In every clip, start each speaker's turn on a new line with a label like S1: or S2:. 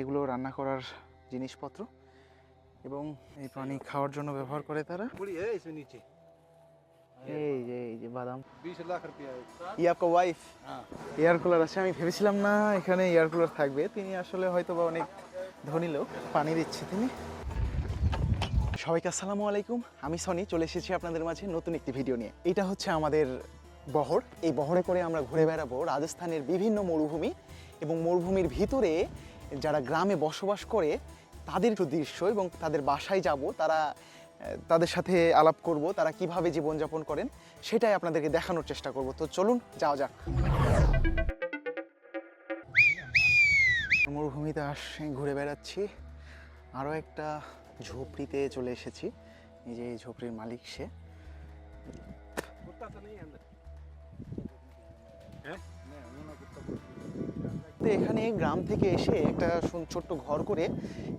S1: এগুলো রান্না করার জিনিসপত্র এবং এই পানি খাওয়ার জন্য ব্যবহার করে তারা। ইয়াকো ওয়াইফ এয়ার কুলার আছে আমি ভেবেছিলাম না এখানে এয়ার কুলার থাকবে। তিনি আসলে হয়তো বা অনেক ধনী লোক পানি দিচ্ছে তিনি। আলাইকুম। আমি সনি চলে এসেছি আপনাদের মাঝে নতুন একটি ভিডিও নিয়ে। এটা হচ্ছে আমাদের বহর। এই বহরে করে আমরা ঘুরে বেড়াবো রাজস্থানের বিভিন্ন মরুভূমি এবং মরুভূমির ভিতরে যারা গ্রামে বসবাস করে, তাদের দৃশ্য এবং তাদের বাসায় যাব, তারা তাদের সাথে আলাপ করব, তারা কীভাবে জীবনযাপন করেন, সেটাই আপনাদেরকে দেখানোর চেষ্টা করব। তো চলুন, যাওয়া যাক। মরুভূমিতে আসে ঘুরে বেড়াচ্ছি। আরও একটা ঝুপড়িতে চলে এসেছি। এই যে ঝুপড়ির মালিক সে।
S2: হ্যাঁ?
S1: তো এখানে গ্রাম থেকে এসে একটা ছোট্ট ঘর করে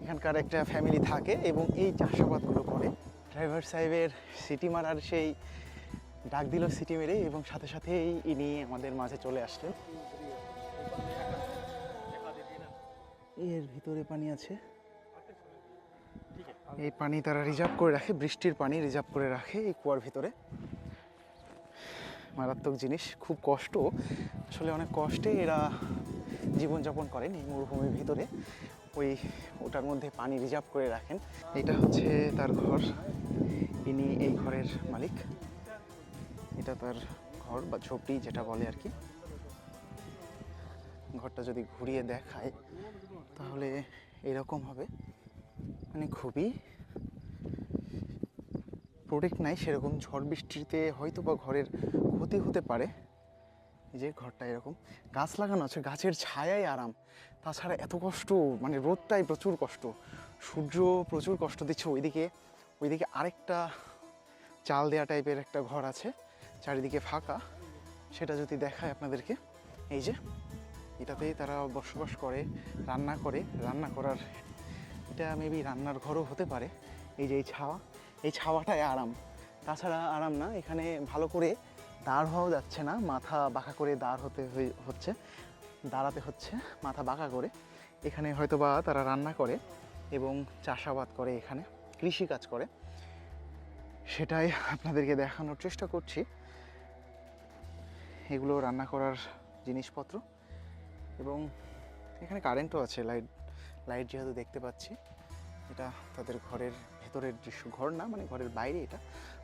S1: এখানকার একটা ফ্যামিলি থাকে এবং এই চাষাবাদগুলো করে। ড্রাইভার সাহেবের সিটি মারার সেই ডাক দিল সিটি মেরে এবং সাথে সাথেই ইনি আমাদের মাঝে চলে আসলেন। এর ভিতরে পানি আছে। এই পানি তারা রিজার্ভ করে রাখে, বৃষ্টির পানি রিজার্ভ করে রাখে এই কুয়ার ভিতরে। মারাত্মক জিনিস, খুব কষ্ট। আসলে অনেক কষ্টে এরা জীবনযাপন করেন এই মরুভূমির ভিতরে, ওই ওটার মধ্যে পানি রিজার্ভ করে রাখেন। এটা হচ্ছে তার ঘর। ইনি এই ঘরের মালিক। এটা তার ঘর বা ঝোপড়ি যেটা বলে আর কি। ঘরটা যদি ঘুরিয়ে দেখায়, তাহলে এরকম হবে। মানে খুবই প্রোটেক্ট নাই, সেরকম ঝড় বৃষ্টিতে হয়তো বা ঘরের ক্ষতি হতে পারে। এই যে ঘরটা এরকম। গাছ লাগানো আছে, গাছের ছায়াই আরাম। তাছাড়া এত কষ্ট মানে রোদটাই প্রচুর কষ্ট। সূর্য প্রচুর কষ্ট দিচ্ছে ওইদিকে। ওইদিকে আরেকটা চাল দেওয়া টাইপের একটা ঘর আছে, চারিদিকে ফাঁকা। সেটা যদি দেখায় আপনাদেরকে। এই যে এটাতেই তারা বসবাস করে, রান্না করে। রান্না করার, এটা মেবি রান্নার ঘরও হতে পারে। এই যে এই ছাওয়া, এই ছাওয়াটাই আরাম। তাছাড়া আরাম না, এখানে ভালো করে দাঁড় হওয়া যাচ্ছে না, মাথা বাঁকা করে দাঁড় হতে হচ্ছে, দাঁড়াতে হচ্ছে, মাথা বাঁকা করে। এখানে হয়তো বা তারা রান্না করে এবং চাষাবাদ করে এখানে কৃষি কাজ করে। সেটাই আপনাদেরকে দেখানোর চেষ্টা করছি। এগুলো রান্না করার জিনিসপত্র এবং এখানে কারেন্টও আছে লাইট লাইট যেহেতু দেখতে পাচ্ছি, এটা তাদের ঘরের ভেতরের দৃশ্য ঘর না মানে ঘরের বাইরে এটা।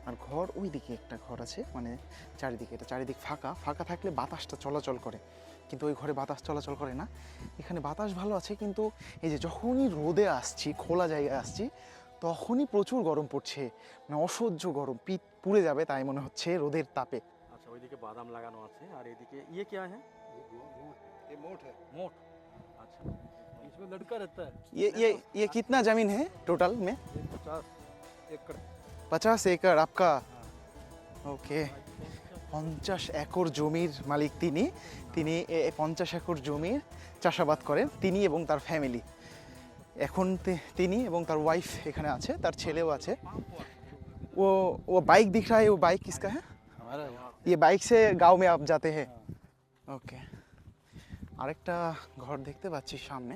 S1: আর ঘর ওই দিকে একটা ঘর আছে মানে চারিদিকে এটা চারিদিক ফাঁকা। ফাঁকা থাকলে বাতাসটা চলাচল করে। কিন্তু ওই ঘরে বাতাস চলাচল করে না। এখানে বাতাস ভালো আছে কিন্তু এই যে যখনই রোদে আসছি খোলা জায়গায় আসছি তখনই প্রচুর গরম পড়ছে। মানে অসহ্য গরম পিঠ পুড়ে যাবে তাই মনে হচ্ছে রোদের তাপে।
S3: আচ্ছা ওইদিকে বাদাম লাগানো আছে আর এদিকে ইয়ে
S2: কে হ্যাঁ?
S3: মোট। মোট।
S2: इसमें लड़का रहता है
S1: ये ये ये कितना जमीन है टोटल में
S2: ये पचास एकड़
S1: পঞ্চাশ একর আপকা ওকে পঞ্চাশ একর জমির মালিক তিনি তিনি এ- এ পঞ্চাশ একর জমির চাষাবাদ করেন তিনি এবং তার ফ্যামিলি এখন তি- তিনি এবং তার ওয়াইফ এখানে আছে তার ছেলেও আছে ও ও বাইক दिख रहा है वो बाइक किसका है
S2: हमारा
S1: ये बाइक से गांव में आप जाते हैं ওকে আরেকটা ঘর দেখতে পাচ্ছি সামনে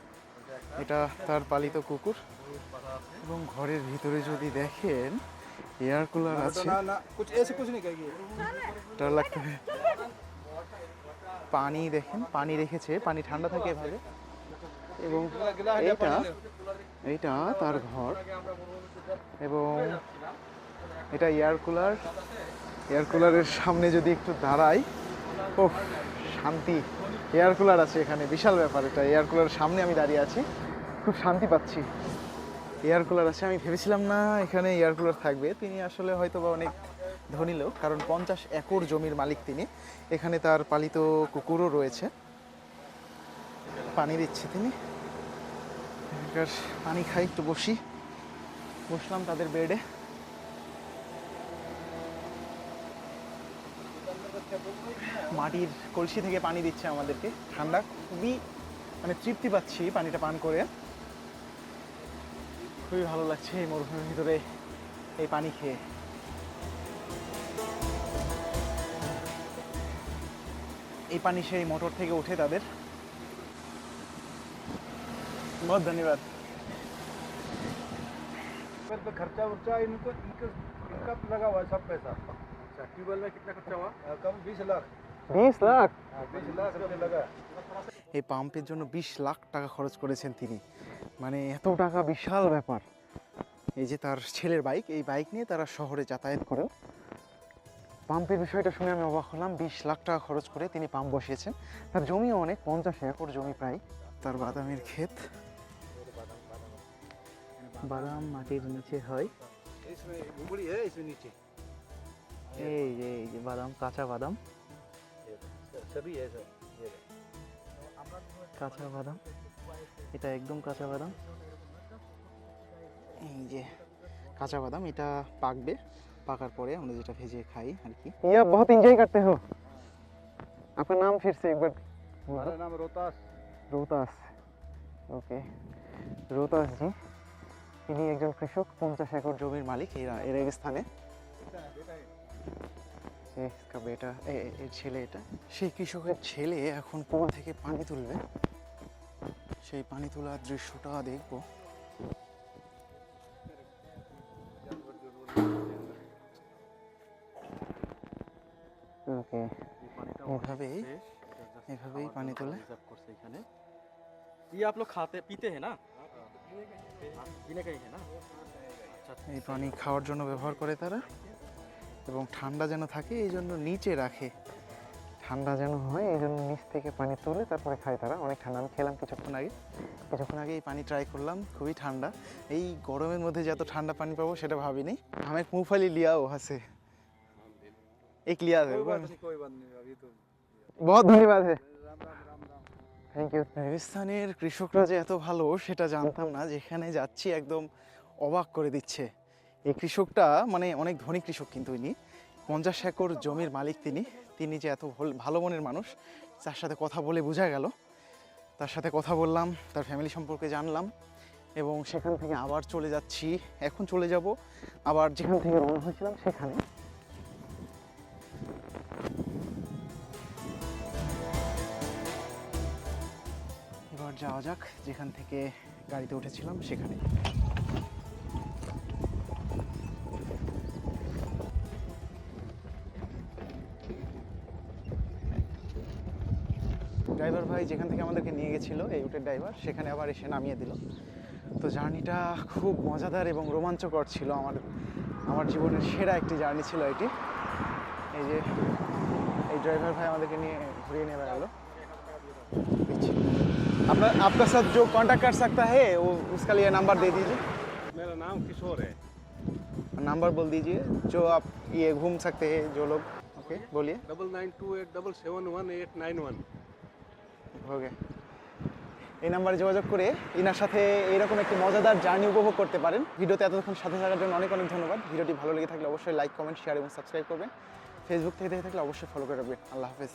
S1: এটা তার পালিত কুকুর। এবং ঘরের ভিতরে যদি দেখেন এয়ার কুলার আছে। ডর লাগতে পানি দেখেন পানি রেখেছে পানি ঠান্ডা থাকে এভাবে। এবং এটা এটা তার ঘর। এবং এটা এয়ার কুলার এয়ার কুলারের সামনে যদি একটু দাঁড়াই ও শান্তি। এয়ার কুলার আছে এখানে, বিশাল ব্যাপার এটা, এয়ার কুলারের সামনে আমি দাঁড়িয়ে আছি। খুব শান্তি পাচ্ছি। এয়ার কুলার আছে, আমি ভেবেছিলাম না এখানে এয়ার কুলার থাকবে। তিনি আসলে হয়তো বা অনেক ধনী লোক, কারণ পঞ্চাশ একর জমির মালিক তিনি। এখানে তার পালিত কুকুরও রয়েছে। পানি দিচ্ছে তিনি। পানি খাই, একটু বসি। বসলাম তাদের বেডে। মাটির কলসি থেকে পানি দিচ্ছে আমাদেরকে ঠান্ডা খুবই মানে তৃপ্তি পাচ্ছি পানিটা পান করে খুবই ভালো লাগছে এই মরুভূমির ভিতরে এই পানি খেয়ে এই পানি সেই মোটর থেকে উঠে তাদের बहुत धन्यवाद
S2: ट्यूबवेल पे खर्चा वर्चा इनको इनके इनका लगा हुआ है सब पैसा
S3: अच्छा ट्यूबवेल में कितना खर्चा हुआ
S2: हाँ, कम बीस लाख
S1: বিশ লাখ
S2: हाँ, बीस लाख रुपये लगा
S1: এই পাম্পের জন্য বিশ লাখ টাকা খরচ করেছেন তিনি মানে এত টাকা বিশাল ব্যাপার এই যে তার ছেলের বাইক এই বাইক নিয়ে তারা শহরে যাতায়াত করেন পাম্পের বিষয়টা শুনে আমি অবাক হলাম বিশ লাখ টাকা খরচ করে তিনি পাম্প বসিয়েছেন তার জমিও অনেক পঞ্চাশ একর জমি প্রায় তার বাদামের ক্ষেত বাদাম মাটির নিচে হয়
S2: इसमें
S1: এই যে এই যে বাদাম কাঁচা বাদাম
S2: सभी है सर ये
S1: কাঁচা বাদাম এটা একদম কাঁচা বাদাম এই যে কাঁচা বাদাম এটা পাকবে পাকার পরে আমরা যেটা ভেজে খাই আর কি ইয়া বহুত এনজয় করতে হো আপনার নাম फिर से एक बार
S2: हमारा नाम रोहतास
S1: রোতাস ওকে রোতাস জি তিনি একজন কৃষক পঞ্চাশ একর জমির মালিক এই রা- এই রেগিস্থানে এ, ইসকা বেটা এ, এ- এর ছেলে এটা সেই কৃষকের ছেলে এখন কুয়া থেকে পানি তুলবে সেই পানি তোলার দৃশ্যটা দেখবো ওকে
S3: ये पानी का
S1: এভাবেই এভাবেই পানি তোলে
S3: रिजर्व করছে এখানে ये आप लोग खाते पीते हैं ना हाँ, पीने का ही है ना अच्छा
S1: এই পানি খাওয়ার জন্য ব্যবহার করে তারা এবং ঠান্ডা যেন থাকে এই জন্য নিচে রাখে। ঠান্ডা যেন হয় এই জন্য নিচ থেকে পানি তুলে তারপরে খায় তারা। অনেক ঠান্ডা। আমি খেলাম কিছুক্ষণ আগে। কিছুক্ষণ আগে এই পানি ট্রাই করলাম খুবই ঠান্ডা। এই গরমের মধ্যে যত ঠান্ডা পানি পাবো সেটা ভাবিনি।
S2: আমার
S1: মুফালি লিয়াও আছে।
S2: এক লিয়া বহুত ধন্যবাদ
S1: থ্যাংক ইউ রাজস্থানের কৃষকরা যে এত ভালো সেটা জানতাম না। যেখানে যাচ্ছি একদম অবাক করে দিচ্ছে। এই কৃষকটা মানে অনেক ধনী কৃষক কিন্তু ইনি। পঞ্চাশ একর জমির মালিক তিনি। তিনি যে এত ভল- মনের মানুষ, তার সাথে কথা বলে বোঝা গেল। তার সাথে কথা বললাম, তার ফ্যামিলি সম্পর্কে জানলাম এবং সেখান থেকে আবার চলে যাচ্ছি। এখন চলে যাব, আবার যেখান থেকে রওনা হয়েছিলাম সেখানে। এবার যাওয়া যাক, যেখান থেকে গাড়িতে উঠেছিলাম সেখানে। ড্রাইভার ভাই যেখান থেকে আমাদেরকে নিয়ে গেছিলো এই রুটের ড্রাইভার সেখানে আবার এসে নামিয়ে দিল তো জার্নিটা খুব মজাদার এবং রোমাঞ্চকর ছিল আমার আমার জীবনের সেরা একটি জার্নি ছিল এটি এই যে এই ড্রাইভার ভাই আমাদেরকে নিয়ে ঘুরিয়ে নিয়ে বেড়ালো দিচ্ছি। अपना आपका साथ जो कांटेक्ट कर सकता है वो उसका लिए नंबर दे दीजिए
S2: मेरा नाम किशोर है
S1: नंबर बोल दीजिए जो आप ये घूम सकते हैं जो लोग ओके बोलिए
S2: double nine two eight double seven one eight nine
S1: one okay. এই নাম্বারে যোগাযোগ করে ইনার সাথে এরকম একটি মজাদার জার্নি উপভোগ করতে পারেন। ভিডিওতে এতক্ষণ সাথে থাকার জন্য অনেক অনেক ধন্যবাদ। ভিডিওটি ভালো লেগে থাকলে অবশ্যই লাইক, কমেন্ট, শেয়ার এবং সাবস্ক্রাইব করবেন। ফেসবুক থেকে দেখে থাকলে অবশ্যই ফলো করে রাখবেন। আল্লাহ হাফেজ।